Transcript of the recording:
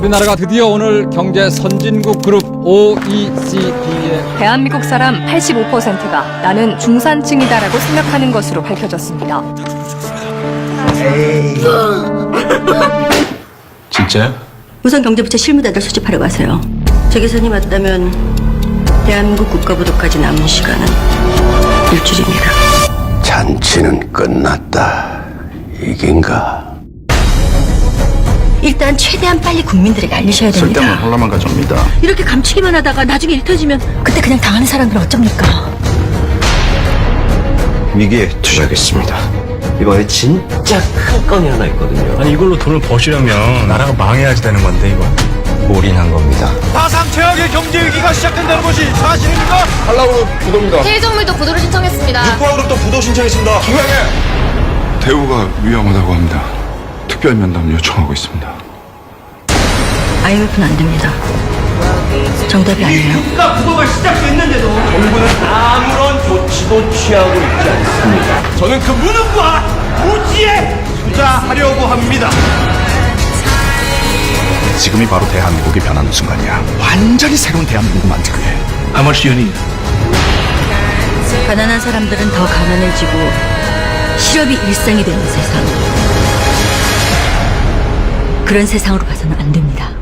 우리나라가 드디어 오늘 경제 선진국 그룹 OECD에 대한민국 사람 85%가 나는 중산층이다라고 생각하는 것으로 밝혀졌습니다. 진짜요? 우선 경제부처 실무자들 수집하러 가세요. 제 계산이 맞다면 대한민국 국가부도까지 남은 시간은 일주일입니다. 잔치는 끝났다. 이긴가? 일단 최대한 빨리 국민들에게 알리셔야 됩니다. 쓸데없는 혼란만 가져옵니다. 이렇게 감추기만 하다가 나중에 일 터지면 그때 그냥 당하는 사람들은 어쩝니까? 위기에 투자하겠습니다. 이번에 진짜 큰 건이 하나 있거든요. 아니 이걸로 돈을 버시려면 나라가 망해야지 되는 건데 이거 올인한 겁니다. 사상 최악의 경제 위기가 시작된다는 것이 사실입니까? 해외정물도 구도를 신청했습니다. 포화그룹도 부도 신청했습니다 대우가 위험하다고 합니다. 특별 면담 요청하고 있습니다. IMF는 안 됩니다. 정답이 아니에요. 국가 부도가 시작됐는데도 정부는 아무런 조치도 취하고 있지 않습니다. 저는 그 무능과 무지에 투자하려고 합니다 지금이 바로 대한민국이 변하는 순간이야. 완전히 새로운 대한민국 만들기 위해. You need? 가난한 사람들은 더 가난해지고 실업이 일상이 되는 세상. 그런 세상으로 가서는 안 됩니다.